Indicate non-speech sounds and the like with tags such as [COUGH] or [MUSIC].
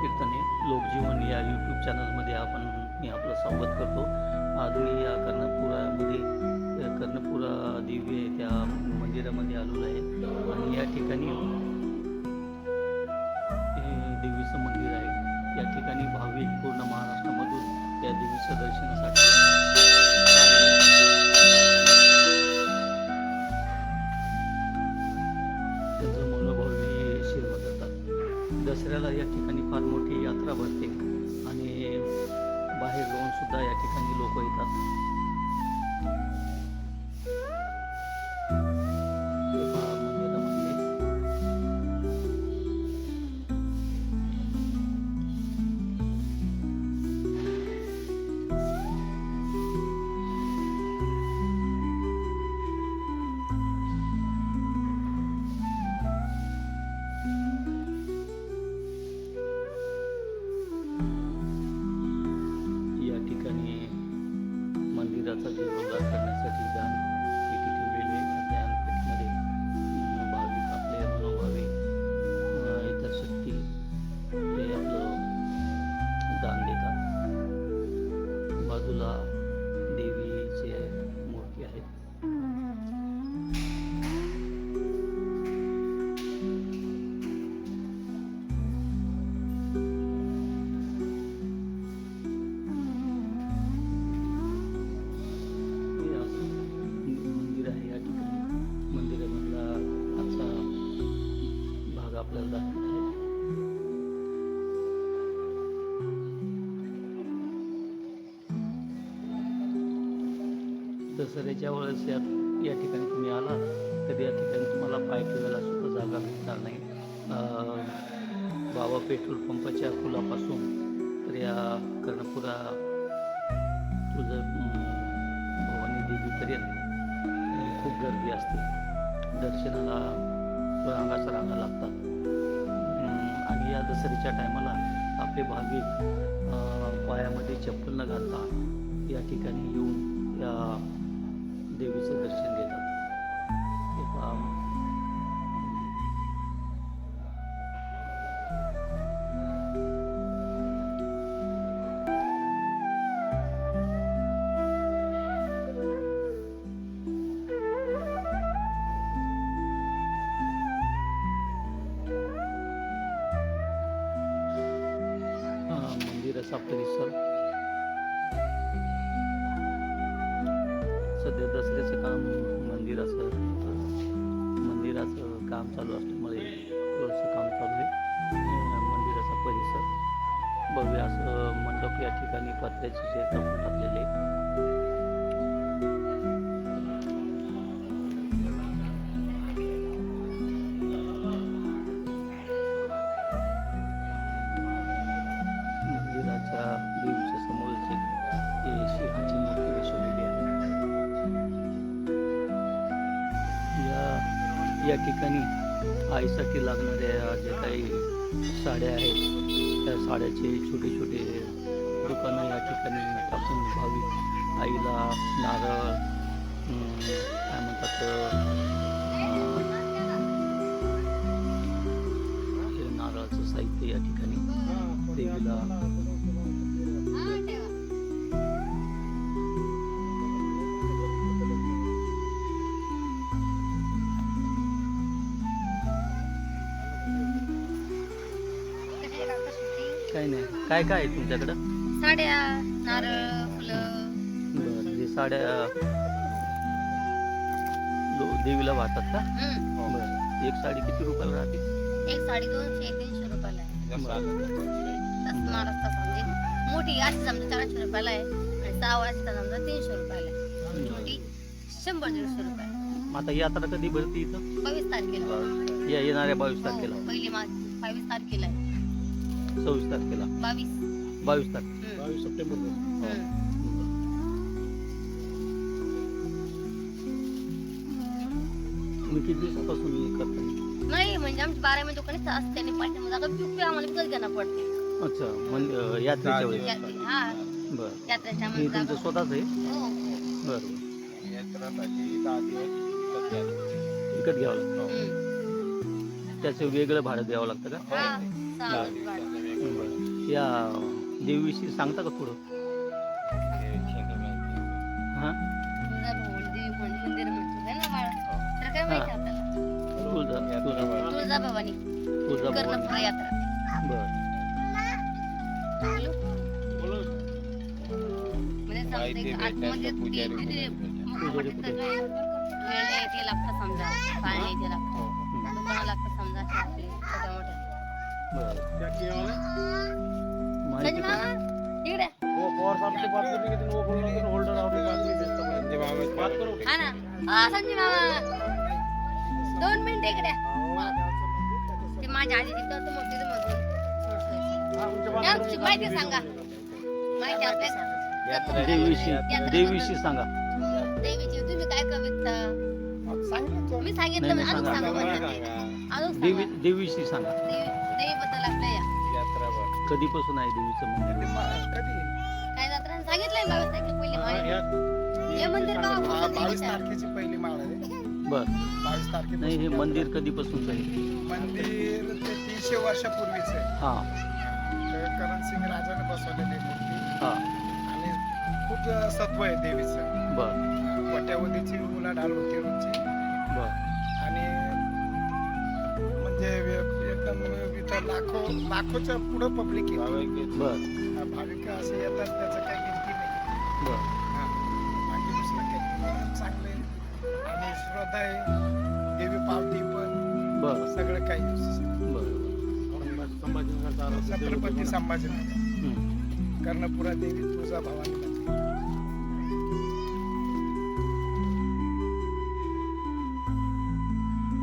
कीर्तने लोकजीवन या यूट्यूब चॅनलमध्ये आपण मी आपलं स्वागत करतो. आज मी या कर्णपुरामध्ये कर्णपुरा दिव्य त्या मंदिरामध्ये आलेलो आहे. आणि या ठिकाणी देवीचं मंदिर आहे. या ठिकाणी भाविक पूर्ण महाराष्ट्रामधून या देवीच्या दर्शनासाठी दसऱ्याला या ठिकाणी फार मोठी यात्रा भरते आणि बाहेर जाऊन सुद्धा या ठिकाणी लोक येतात. दसऱ्याच्या वेळेस या या ठिकाणी तुम्ही आलात तर या ठिकाणी तुम्हाला पाय ठेवायला सुद्धा जागा भेटणार नाही. बाबा पेट्रोल पंपाच्या पुलापासून तर या कर्णपुरा तुझं भवानी देवीपर्यंत खूप गर्दी असते. दर्शनाला रांगाचा रांगा लागतात. आणि या दसऱ्याच्या टायमाला आपले भाविक पायामध्ये चप्पल न घालता या ठिकाणी येऊन या देवीचं दर्शन घेतात मंदिर असा मंदिराचा परिसर सध्या दसऱ्याचं काम मंदिराचं मंदिराचं काम चालू असल्यामुळे थोडंसं काम चालू आहे. मंदिराचा परिसर. भव्य असं मंडप या ठिकाणी पत्र्याचे जे टाकून टाकलेले या ठिकाणी आईसाठी लागणाऱ्या जे काही साड्या आहेत त्या साड्याचे छोटे छोटे दुकानं या ठिकाणी टाकून भाविक आईला नारळ काय म्हणतात नारळाचं साहित्य या ठिकाणी देवीला काय नाही. काय काय आहे तुमच्याकडं? साड्या नारळ फुलं. बरं हे साड्या लो- देवीला वाहतात का? हम्म. बरं. एक साडी किती रुपयाला राहते? एक साडी दोनशे तीनशे रुपयाला आहे. तसं म्हणजे मोठी अशी समजा चारशे रुपयाला आहे. आणि सहा वाजता समजा तीनशे रुपयाला आहे. छोटी शंभर दीडशे रुपये मग आता यात्रा कधी भरते इथं? बावीस तारखेला. या येणाऱ्या बावीस हो, तारखेला पहिली मार्च बावीस तारखेला आहे. सव्वीस तारखेला. बावीस. बावीस तारखे. हम्म. बावीस सप्टेंबर हम्म. तुम्ही किती दिवसापासून हे करता नाही म्हणजे आमची बारा महिने दुकान असते आणि पाठीमध्ये आता पिऊ पिऊ आम्हाला विकत घ्यायला पडते. अच्छा म्हणजे अं, यात्रेच्या वेळेस. हा. बरं. यात्रेच्या हे म्हणजे तुमचं स्वतःच आहे? हो बरं यात्रासाठी दहा दिवस विकत घ्यावं लागतं. हम्म. त्याचं वेगळं भाडं द्यावं लागतं का? हा. बरं. या देवीविषयी सांगता का थोडं हा? तुळजा तुळजा यात्रा बर. समजा माहिती एक भेटायचं आतमध्ये ते- पुजारी तिथे पुजारी मोठे सगळे खेळणे ते लागतं समजा पाळणे ते लागतं दुकानं लागतं समजा असे आपले छोट्या मोठ्या बर संजय माहिती मामा इकडे म्हणजे बाबा हा ना हा, संजय मामा दोन मिनिट इकडे ते माझ्या आधी तिथं तर मोठी मग माहिती सांगा माहिती आपल्या यात्रा देवीविषयी यात्रा देवीविषयी सांगा देवीची तुम्ही काय कविता मी सांगितलं नाही, मी अजून सांगा. सांगा म्हणते. सांगा. अजून देवी सांगा. देवीविषयी सांगा देवी देवीबद्दल आपल्या या. यात्रा बघ. कधीपासून आहे देवीचं मंदिर? काय जत्रा सांगितलंय बावीस तारखेला पहिली माळ हे मंदिर का बावीस देवीचं? तारखेची पहिली माळ आहे. [LAUGHS] बर. बावीस तारखे नाही हे मंदिर कधीपासून आहे मंदिर ते तीनशे वर्षापूर्वीच आहे. हा. तर करणसिंग राजाने बसवलेली मूर्ती. हा. आणि खूप सत्व आहे देवीचं. बर. वट्यावधीची उलाढाल होती रोजची बर. इथं लाखो लाखोच्या पुढं पब्लिक येते. बर. भाविक असे येतात त्याचं काही गिनती नाही. बर. हा. बाकी दुसरं काही चांगलं आणि श्रद्धा आहे. देवी पावती पण. बर. सगळं काही बर. छत्रपती संभाजीनगर. हम्म. कर्णपुरा देवी तुळजा भवानी मंदिर